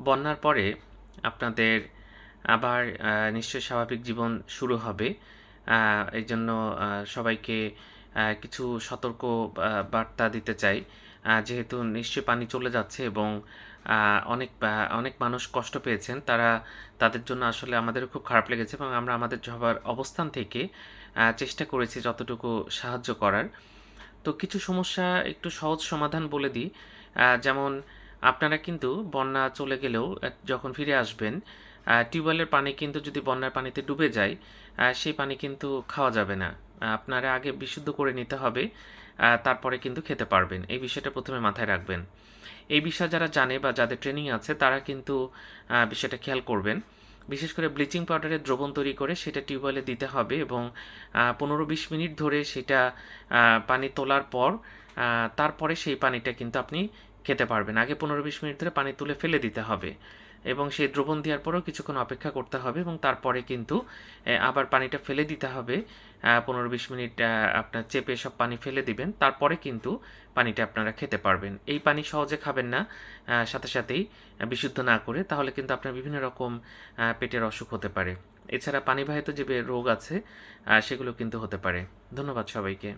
বন্যার পরে আপনাদের আবার আহ, নিশ্চয়ই স্বাভাবিক জীবন শুরু হবে। এই জন্য সবাইকে কিছু সতর্ক বার্তা দিতে চাই। যেহেতু নিশ্চয়ই পানি চলে যাচ্ছে এবং অনেক অনেক মানুষ কষ্ট পেয়েছেন তারা তাদের জন্য আসলে আমাদের খুব খারাপ লেগেছে এবং আমরা আমাদের সবার অবস্থান থেকে চেষ্টা করেছি যতটুকু সাহায্য করার। তো কিছু সমস্যা একটু সহজ সমাধান বলে দিই। যেমন আপনারা কিন্তু বন্যা চলে গেলেও যখন ফিরে আসবেন টিউবওয়েলের পানি কিন্তু যদি বন্যার পানিতে ডুবে যায় সেই পানি কিন্তু খাওয়া যাবে না। আপনারা আগে বিশুদ্ধ করে নিতে হবে তারপরে কিন্তু খেতে পারবেন। এই বিষয়টা প্রথমে মাথায় রাখবেন। এই বিষয় যারা জানে বা যাদের ট্রেনিং আছে, তারা কিন্তু বিষয়টা খেয়াল করবেন। বিশেষ করে ব্লিচিং পাউডারের দ্রবণ তৈরি করে সেটা টিউবওয়েলে দিতে হবে এবং পনেরো বিশ মিনিট ধরে সেটা পানি তোলার পর তারপরে সেই পানিটা কিন্তু আপনি খেতে পারবেন আগে পনেরো বিশ মিনিট ধরে পানি তুলে ফেলে দিতে হবে এবং সেই দ্রবণ দেওয়ার পরেও কিছুক্ষণ অপেক্ষা করতে হবে এবং তারপরে কিন্তু আবার পানিটা ফেলে দিতে হবে। পনেরো বিশ মিনিট আপনার চেপে সব পানি ফেলে দিবেন। তারপরে কিন্তু পানিটা আপনারা খেতে পারবেন। এই পানি সহজে খাবেন না সাথে সাথেই বিশুদ্ধ না করে, তাহলে কিন্তু আপনার বিভিন্ন রকম পেটের অসুখ হতে পারে। এছাড়া পানিবাহিত যে রোগ আছে সেগুলো কিন্তু হতে পারে। ধন্যবাদ সবাইকে।